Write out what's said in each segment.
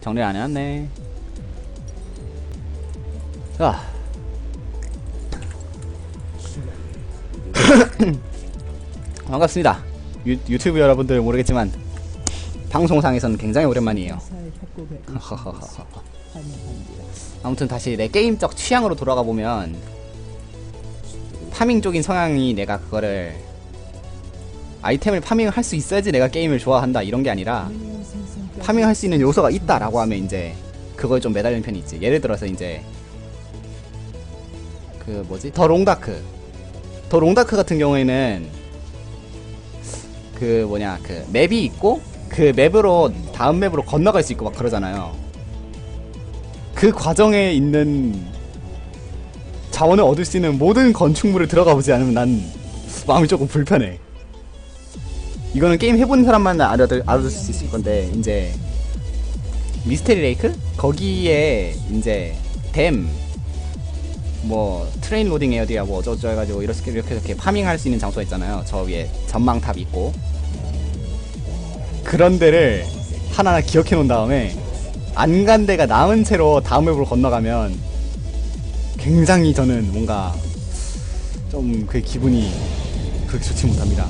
정리 안 해놨네. 자. 반갑습니다. 유, 유튜브 여러분들 모르겠지만 방송상에서는 굉장히 오랜만이에요. 아무튼 다시 내 게임적 취향으로 돌아가 보면 파밍 쪽인 성향이 내가 그거를 아이템을 파밍을 할수 있어야지 내가 게임을 좋아한다 이런 게 아니라 파밍할 수 있는 요소가 있다라고 하면 이제 그걸 좀 매달리는 편이 있지. 예를 들어서 이제 그 뭐지 더 롱다크 더 롱다크 같은 경우에는 그 뭐냐 그 맵이 있고 그 맵으로 다음 맵으로 건너갈 수 있고 막 그러잖아요. 그 과정에 있는 자원을 얻을 수 있는 모든 건축물을 들어가 보지 않으면 난 마음이 조금 불편해. 이거는 게임 해본 사람만 알아들, 알아들 수 있을 건데 이제 미스테리 레이크 거기에 이제 댐 뭐 트레인 로딩 에어디야 뭐 어쩌고 해가지고 이렇게 이렇게 이렇게 파밍할 수 있는 장소가 있잖아요. 저 위에 전망탑 있고 그런 데를 하나하나 기억해 놓은 다음에 안 간 데가 남은 채로 다음 맵으로 건너가면 굉장히 저는 뭔가 좀 그 기분이 그렇게 좋지 못합니다.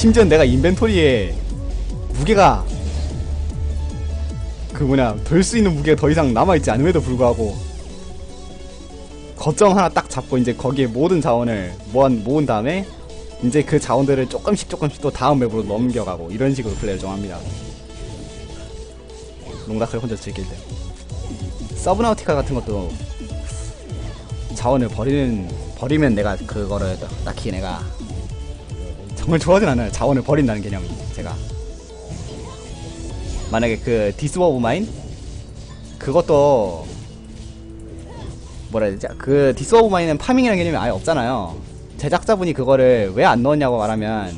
심지어 내가 인벤토리에 무게가 그 뭐냐 들수 있는 무게가 더 이상 남아있지 않음에도 불구하고 거점 하나 딱 잡고 이제 거기에 모든 자원을 모은, 모은 다음에 이제 그 자원들을 조금씩 조금씩 또 다음 맵으로 넘겨가고 이런 식으로 플레이를 좀 합니다. 롱다크를 혼자 즐길 때. 서브나우티카 같은 것도 자원을 버리는 버리면 내가 그거를 딱히 내가 정말 좋아하진 않아요. 자원을 버린다는 개념이 제가 만약에 그 디스 오브 마인 그것도 뭐라 해야 되지? 그 디스 오브 마인은 파밍이라는 개념이 아예 없잖아요. 제작자분이 그거를 왜 안 넣었냐고 말하면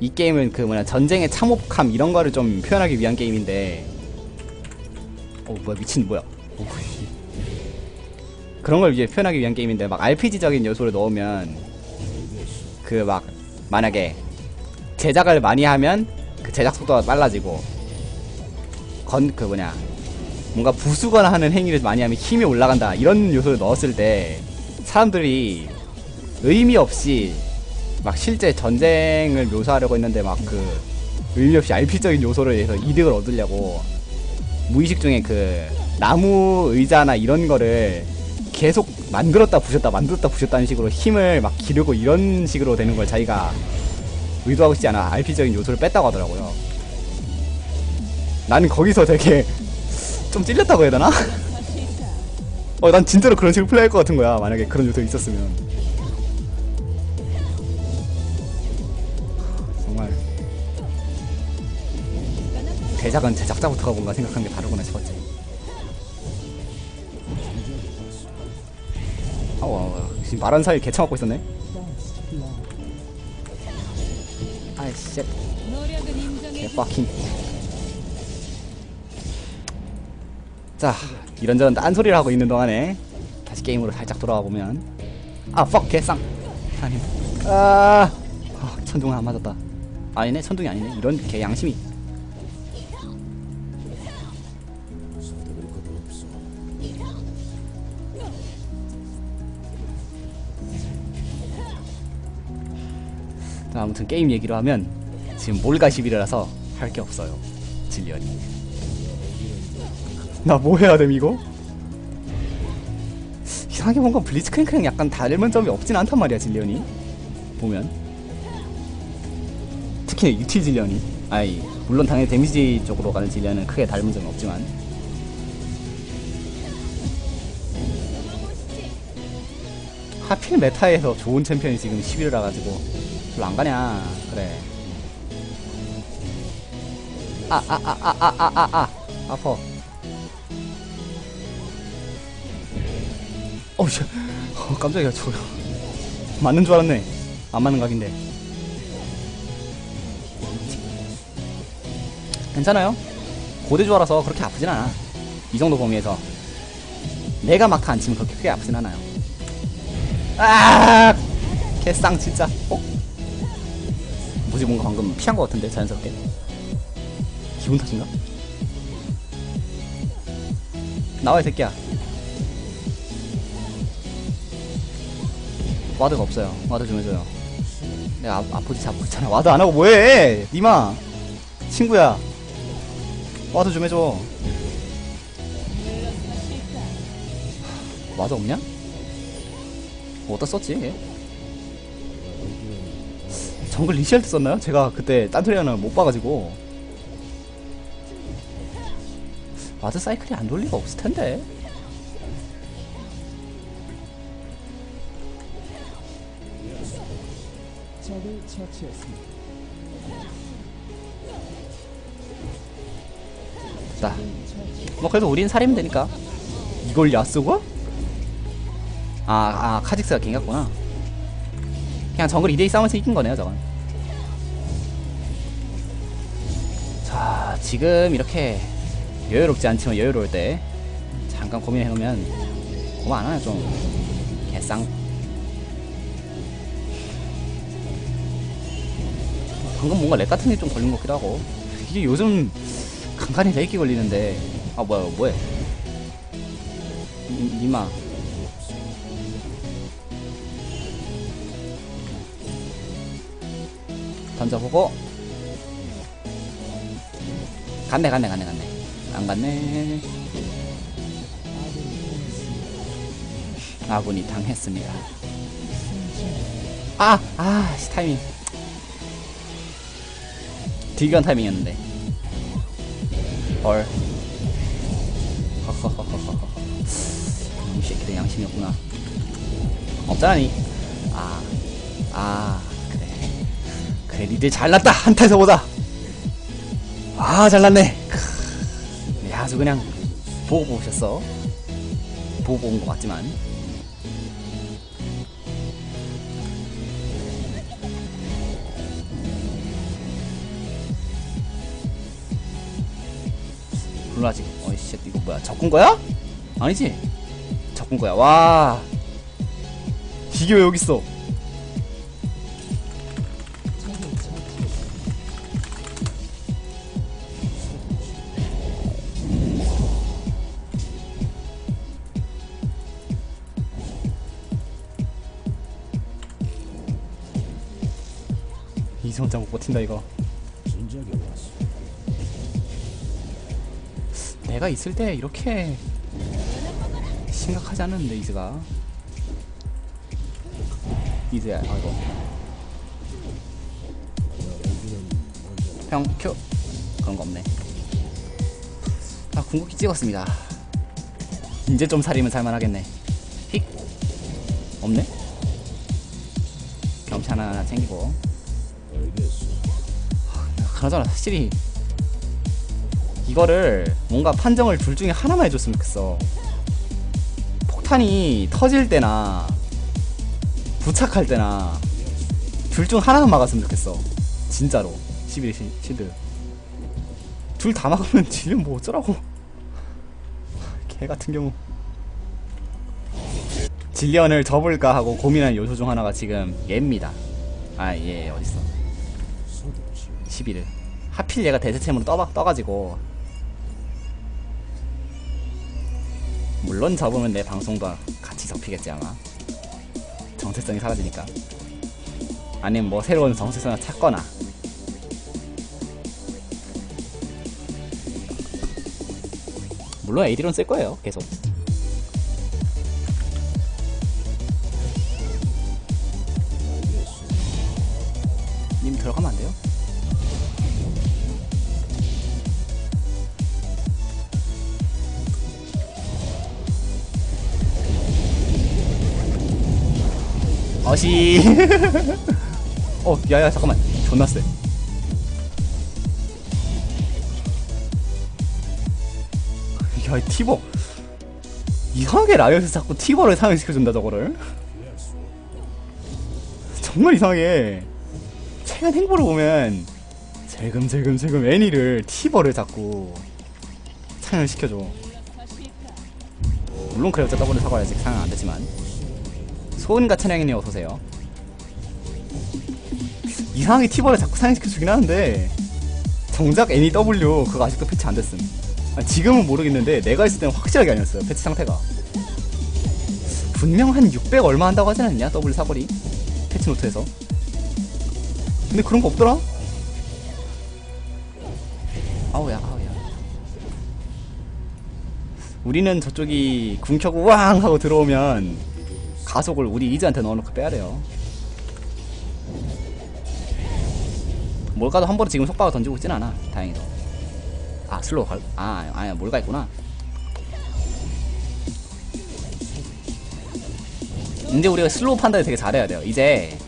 이 게임은 그 뭐냐 전쟁의 참혹함 이런 거를 좀 표현하기 위한 게임인데 어 뭐야 미친 뭐야 오우씨. 그런 걸 이제 표현하기 위한 게임인데 막 RPG적인 요소를 넣으면 그 막 만약에 제작을 많이 하면 그 제작 속도가 빨라지고 건 그 뭐냐 뭔가 부수거나 하는 행위를 많이 하면 힘이 올라간다 이런 요소를 넣었을 때 사람들이 의미 없이 막 실제 전쟁을 묘사하려고 했는데 막 그 의미 없이 RP적인 요소를 해서 이득을 얻으려고 무의식 중에 그 나무 의자나 이런 거를 계속 만들었다 부셨다 만들었다 부셨다는 식으로 힘을 막 기르고 이런 식으로 되는 걸 자기가 의도하고 있지 않아 RP적인 요소를 뺐다고 하더라고요. 나는 거기서 되게 좀 찔렸다고 해야 되나? 어, 난 진짜로 그런 식으로 플레이할 것 같은 거야. 만약에 그런 요소 있었으면. 정말 대작은 제작자부터가 뭔가 생각한 게 다르구나 싶었지. 어, 어, 지금 말한 사이 개쳐 맞고 있었네. 아이 씨, 개빡킹. 자, 이런저런 딴소리를 하고 있는 동안에 다시 게임으로 살짝 돌아와 보면 아, 퍽 개쌍. 아니, 아, 아 천둥 안 맞았다. 아니네, 천둥이 아니네. 이런 개 양심이. 아무튼 게임 얘기로 하면 지금 몰가십이라서 할 게 없어요. 질리언이. 나 뭐 해야 됨 이거? 이상하게 뭔가 블리츠크랭크랑 약간 닮은 점이 없진 않단 말이야 질리언이 보면 특히 유티 질리언이 아이 물론 당연히 데미지 쪽으로 가는 질리언은 크게 닮은 점이 없지만 하필 메타에서 좋은 챔피언이 지금 11을 와가지고 별로 안 가냐? 그래. 아, 아, 아, 아 아 아 아아아 아아. 아퍼 어우 어, 깜짝이야 저 맞는 줄 알았네. 안 맞는 각인데. 괜찮아요. 고대주화라서 그렇게 아프진 않아. 이 정도 범위에서. 내가 마크 안 치면 그렇게 크게 아프진 않아요. 아! 개쌍 진짜. 어? 아프지 뭔가 방금 피한 것 같은데 자연스럽게. 기분 탓인가? 나와 이 새끼야. 와드가 없어요. 와드 좀 해줘요. 내가 아, 아프지 잡고 있잖아. 와드 안 하고 뭐해? 니마. 친구야. 와드 좀 해줘. 와드 없냐? 뭐 어디다 썼지 얘? 정글 리시할 때 썼나요? 제가 그때 딴소리하는 못 봐가지고 와드 사이클이 안 돌 리가 없을 텐데 적을. 자, 뭐 그래도 우린 살이면 되니까 이걸 야스고? 아, 아 카직스가 갱갔구나 그냥 정글 2대2 싸움에서 이긴 거네요 저건 지금 이렇게 여유롭지 않지만 여유로울 때 잠깐 고민해놓으면 고민 안 하냐 좀. 개쌍. 방금 뭔가 렉 같은 게 좀 걸린 것 같기도 하고. 이게 요즘 간간히 렉이 걸리는데. 아 뭐야 뭐해? 이- 이마. 던져보고 갔네 갔네 갔네 갔네 안 갔네 아군이 당했습니다 아! 아 씨, 타이밍 딜견 타이밍이었는데 헐 허허허허허 이 새끼들 양심이 없구나 없잖아니 아, 아, 그래. 그래, 니들 잘났다! 한타에서 보다! 아, 잘났네! 크, 야, 아주 그냥, 보고 오셨어. 보고 온것 같지만. 블라지, 어이씨, 이거 뭐야? 적군 거야? 아니지? 적군 거야. 와. 이게 왜 여기 있어? 이성장 못 버틴다 이거. 내가 있을 때 이렇게 심각하지 않았는데 이즈가. 이즈야, 아이고. 형, 큐. 그런 거 없네. 아, 궁극기 찍었습니다. 이제 좀 살이면 살만하겠네. 휙. 없네? 경치 하나 챙기고. 그나저나 확실히 이거를 뭔가 판정을 둘 중에 하나만 해줬으면 좋겠어. 폭탄이 터질 때나 부착할 때나 둘 중 하나만 막았으면 좋겠어. 진짜로. 11 시, 시드. 둘 다 막으면 지금 뭐 어쩌라고. 개 같은 경우. 질리언을 접을까 하고 고민한 요소 중 하나가 지금 얘입니다. 아, 얘 어딨어. 서두르시. 11을 하필 얘가 대세템으로 떠, 떠가지고. 물론 접으면 내 방송도 같이 접히겠지 아마. 정체성이 사라지니까. 아니면 뭐 새로운 정체성을 찾거나. 물론 AD론 쓸 거예요 계속. 님 들어가면 안 돼요? 어시. 어 야야 잠깐만. 존나 쎄. 야, 이 티버. 이상하게 라이엇에서 자꾸 티버를 사용시켜준다 저거를. 정말 이상해. 최근 행보를 보면 슬금슬금슬금 애니를 티버를 자꾸 사용을 시켜줘. 물론 그래 사과를 아직 사용 안 됐지만 소은과 천양이님 어서오세요. 이상하게 티버를 자꾸 사용시켜주긴 하는데 정작 NEW 그거 아직도 패치 안 됐음. 아, 지금은 모르겠는데 내가 있을 때는 확실하게 아니었어요 패치 상태가. 분명 한 600 얼마 한다고 하지 않았냐 W 사거리? 패치 노트에서. 근데 그런 거 없더라? 아우야 아우야. 우리는 저쪽이 궁 켜고 왕 하고 들어오면 가속을 우리 이즈한테 넣어놓고 빼야 돼요. 몰가도 한 번에 지금 속박을 던지고 있진 않아. 다행히도. 아 슬로우 갈.. 아 아니야 몰가 있구나. 이제 우리가 슬로우 판단을 되게 잘해야 돼요. 이제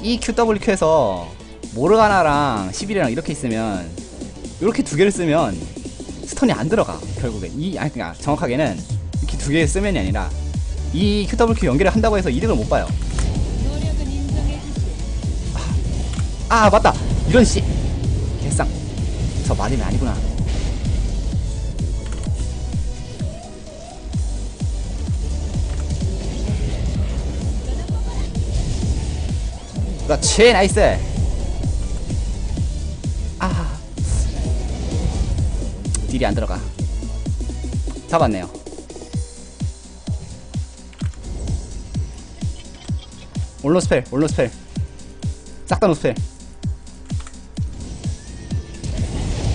이 QWQ에서 모르가나랑 11이랑 이렇게 있으면 이렇게 두 개를 쓰면 스턴이 안 들어가 결국에 이 아니 그니까 정확하게는 이렇게 두 개를 쓰면이 아니라 이 QWQ 연결을 한다고 해서 이득을 못 봐요. 주시. 아 맞다. 이런 씨. 개쌍. 저 마림이 아니구나. 그렇지 나이스. 아. 딜이 안 들어가. 잡았네요 올로 스펠 올로 스펠. 싹 다 노스펠.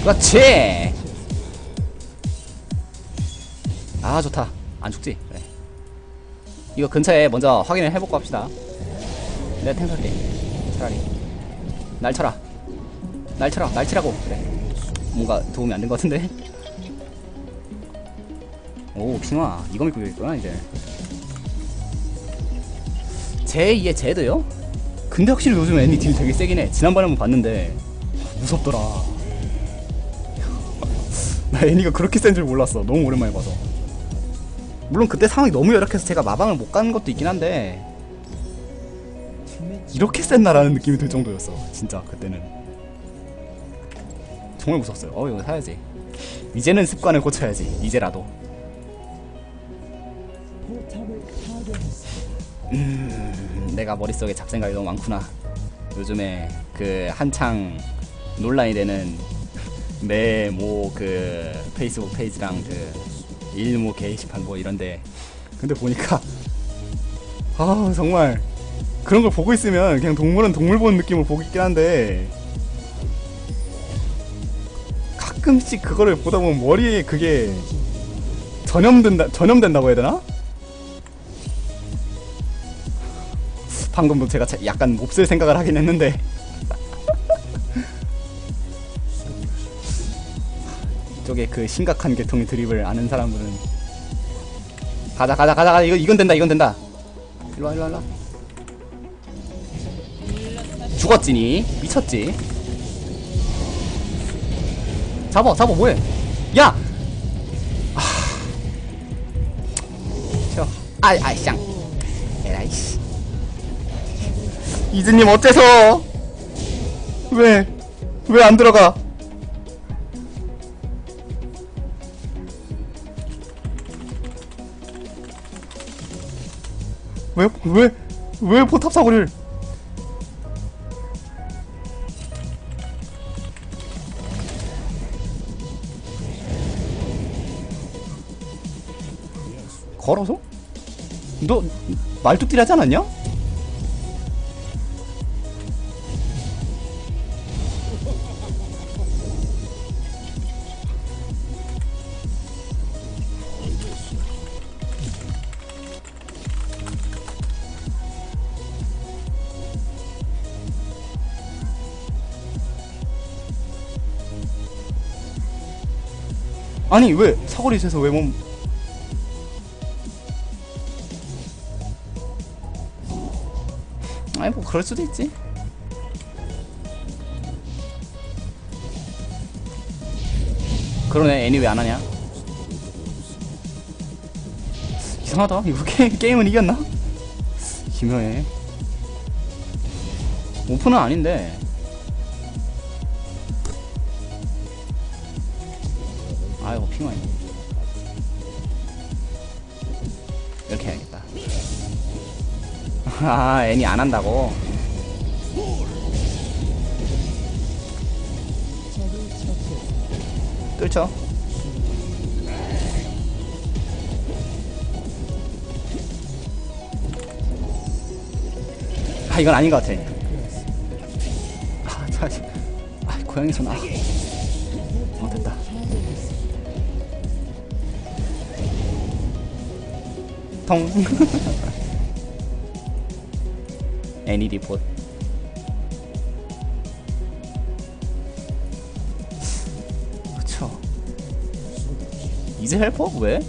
그렇지. 아 좋다. 안 죽지? 그래. 이거 근처에 먼저 확인을 해보고 합시다. 내가 탱 설게 차라리. 날 쳐라. 날 쳐라. 날 치라고. 그래. 뭔가 도움이 안 된 것 같은데? 오 핑화 이거 믿고 있구나 이제 제2의 제드요? 근데 확실히 요즘 애니 딜 되게 세긴 해. 지난번에 한번 봤는데 무섭더라. 나 애니가 그렇게 센 줄 몰랐어. 너무 오랜만에 봐서. 물론 그때 상황이 너무 열악해서 제가 마방을 못 가는 것도 있긴 한데 이렇게 센나라는 느낌이 들 정도였어 진짜 그때는. 정말 무섭어요. 어 이거 사야지. 이제는 습관을 고쳐야지 이제라도 음, 내가 머릿속에 잡생각이 너무 많구나 요즘에 그 한창 논란이 되는 내뭐그 페이스북 페이지랑 그 일모 게시판 뭐 이런데 근데 보니까 아 정말 그런 걸 보고 있으면 그냥 동물은 동물 보는 느낌으로 보고 있긴 한데 가끔씩 그거를 보다 보면 머리에 그게 전염된다 전염된다고 해야 되나? 방금도 제가 자- 약간 몹쓸 생각을 하긴 했는데. 이쪽에 그 심각한 계통의 드립을 아는 사람들은. 가자 가자 가자 가자. 이거 이건 된다 이건 된다. 일로와 일로와 일로와. 죽었지니? 미쳤지? 잡어 잡어 뭐해? 야! 아. 저 아이 아이 쌍 이즈님 어째서 왜 왜 안 들어가 왜 왜 왜 포탑 사고를 걸어서? 너 말뚝질 하지 않았냐? 아니 왜 사거리 있어서 왜 몸? 아니 뭐 그럴 수도 있지. 그러네 애니 왜 안 하냐? 이상하다 이거 게, 게임은 이겼나? 기묘해. 오픈은 아닌데. 핑화이 이렇게 해야겠다 아 애니 안 한다고. 뚫죠 아 이건 아닌 것 같아 아 다시 아 고양이 손 아. 어 통 애니 리포트 그쵸 이제 헬퍼? 왜?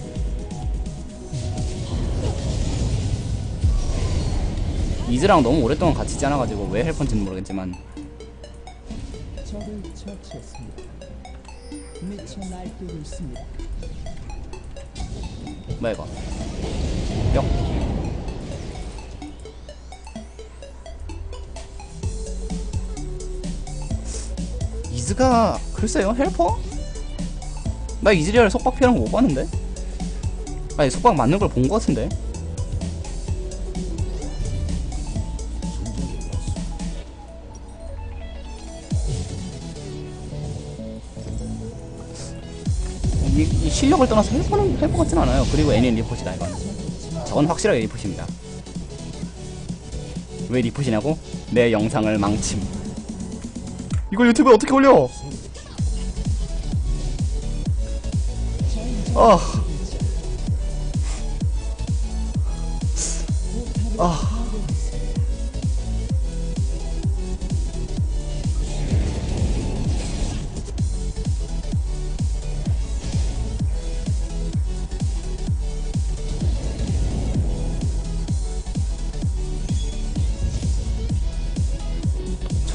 이즈랑 너무 오랫동안 같이 있지 않아가지고 왜 헬퍼인지는 모르겠지만 적을 처치했습니다. 미쳐 날뛰고 있습니다. 뭐야 이거 뿅 이즈가 글쎄요 헬퍼? 나 이즈리얼 속박 피하는 거 못 봤는데? 아니 속박 맞는 걸 본 거 같은데? 실력을 떠나서 헬퍼는 헬퍼 같진 않아요. 그리고 애니는 리포시다 이건. 저건 확실하게 리포시입니다. 왜 리포시냐고? 내 영상을 망침. 이걸 유튜브에 어떻게 올려? 아. 아.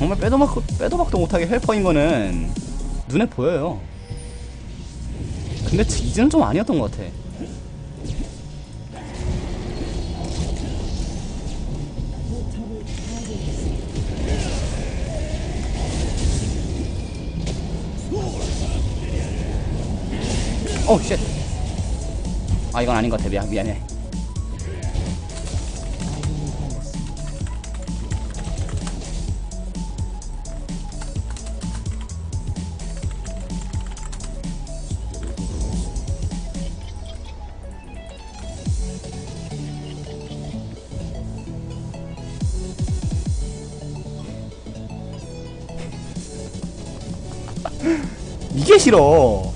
정말 빼도 박도, 빼도 박도 못하게 헬퍼인 거는 눈에 보여요. 근데 이제는 좀 아니었던 것 같아. 어, 쉣. 아, 이건 아닌 것 같아. 미안, 미안해. 싫어.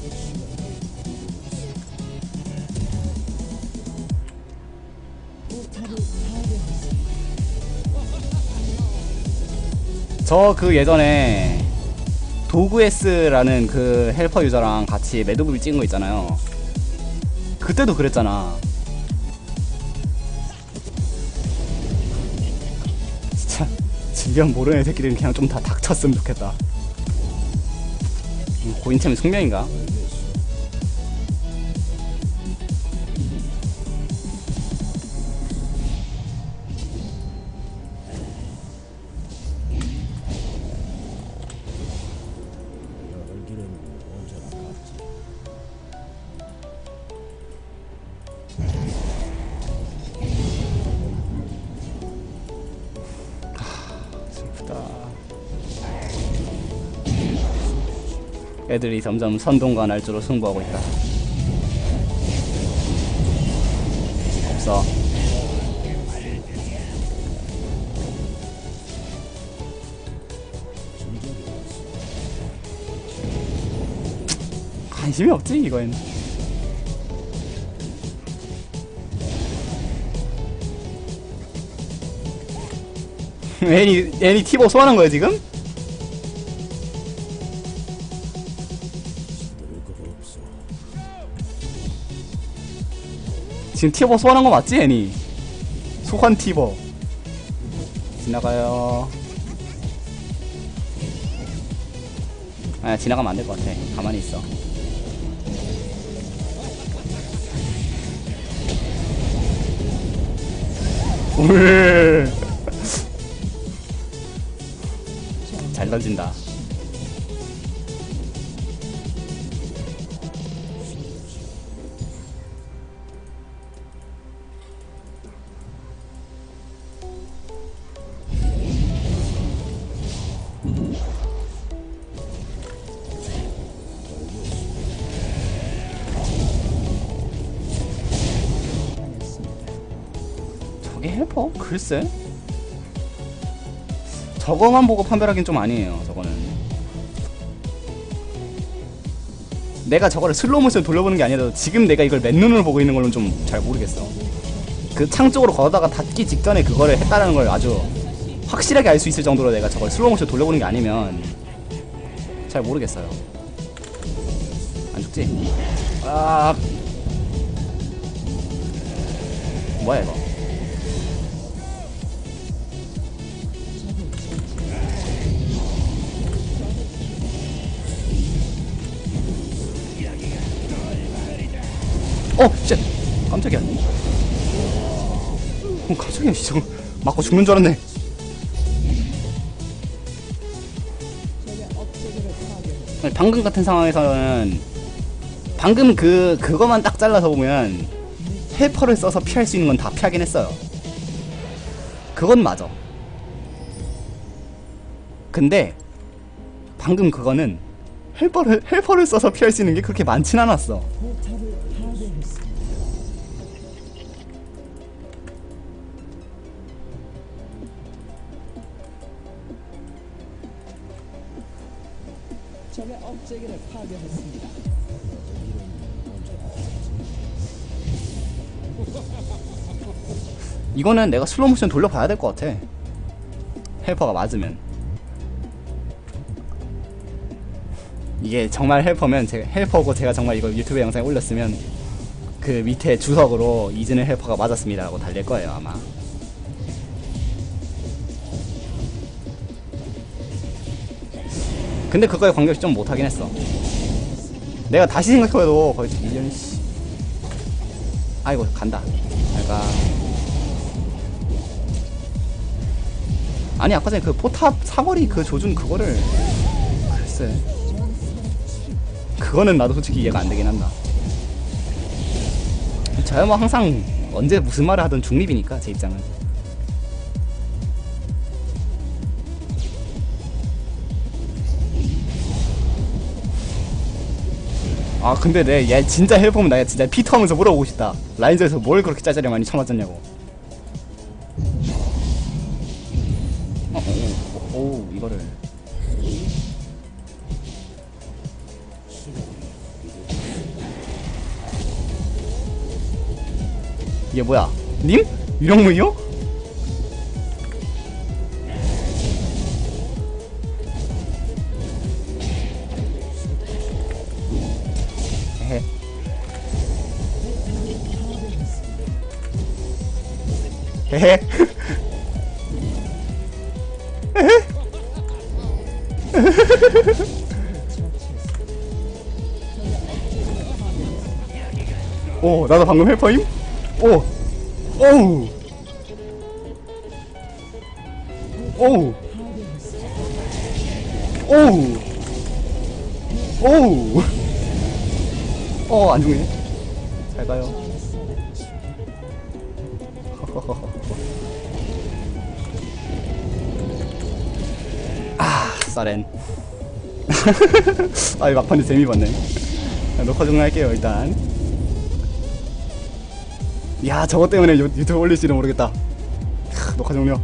저 그 예전에 도그에스라는 그 헬퍼 유저랑 같이 매드무비 찍은 거 있잖아요. 그때도 그랬잖아. 진짜 진변 모르는 새끼들은 그냥 좀 다 닥쳤으면 좋겠다. 음, 고인템이 숙명인가? 슬프다. 애들이 점점 선동과 날조로 승부하고 있다. 없어. 관심이 없지 이거엔. 애니 애니 티보 소환한 거야 지금? 지금 티버 소환한 거 맞지 애니? 소환 티버 지나가요 아 지나가면 안 될 것 같아 가만히 있어 울. 잘 던진다. 글쎄. 저거만 보고 판별하긴 좀 아니에요 저거는. 내가 저거를 슬로우 모션 돌려보는 게 아니라 지금 내가 이걸 맨눈으로 보고 있는 걸로는 좀 잘 모르겠어. 그 창 쪽으로 걷다가 닿기 직전에 그거를 했다는 걸 아주 확실하게 알 수 있을 정도로 내가 저걸 슬로우 모션 돌려보는 게 아니면 잘 모르겠어요. 안 죽지? 아. 뭐야 이거 어, 쉣! 깜짝이야. 어, 깜짝이야, 씨. 저거 맞고 죽는 줄 알았네. 방금 같은 상황에서는 방금 그 그거만 딱 잘라서 보면 헬퍼를 써서 피할 수 있는 건 다 피하긴 했어요. 그건 맞아. 근데 방금 그거는 헬퍼를 헬퍼를 써서 피할 수 있는 게 그렇게 많진 않았어. 업체계를 파괴했습니다. 이거는 내가 슬로우 모션 돌려봐야 될 것 같아. 헬퍼가 맞으면. 이게 정말 헬퍼면 제가 헬퍼고 제가 정말 이거 유튜브 영상에 올렸으면 그 밑에 주석으로 이즈는 헬퍼가 맞았습니다라고 달릴 거예요 아마. 근데 그거에 관계없이 좀 못하긴 했어. 내가 다시 생각해도 거의 1년 씨. 아이고 간다. 잘가. 아니 아까 전에 그 포탑 사거리 그 조준 그거를 글쎄 그거는 나도 솔직히 이해가 안 되긴 한다 저야 뭐 항상 언제 무슨 말을 하든 중립이니까 제 입장은 아 근데 내얘 진짜 해보면 나 진짜 피터 하면서 물어보고 싶다 라인저에서 뭘 그렇게 짜잘이 많이 쳐맞았냐고 어, 어, 어, 오, 이거를. 이게 뭐야? 님? 유령무이요? 헤헤. 오, 나도 방금 헬퍼임? 오, 오우, 오우, 오우, 오우. 어, 안 죽네. 아, 이 막판에 재미 봤네. 자, 녹화 종료할게요, 일단. 야, 저것 때문에 유, 유튜브 올릴지는 모르겠다. 크, 녹화 종료.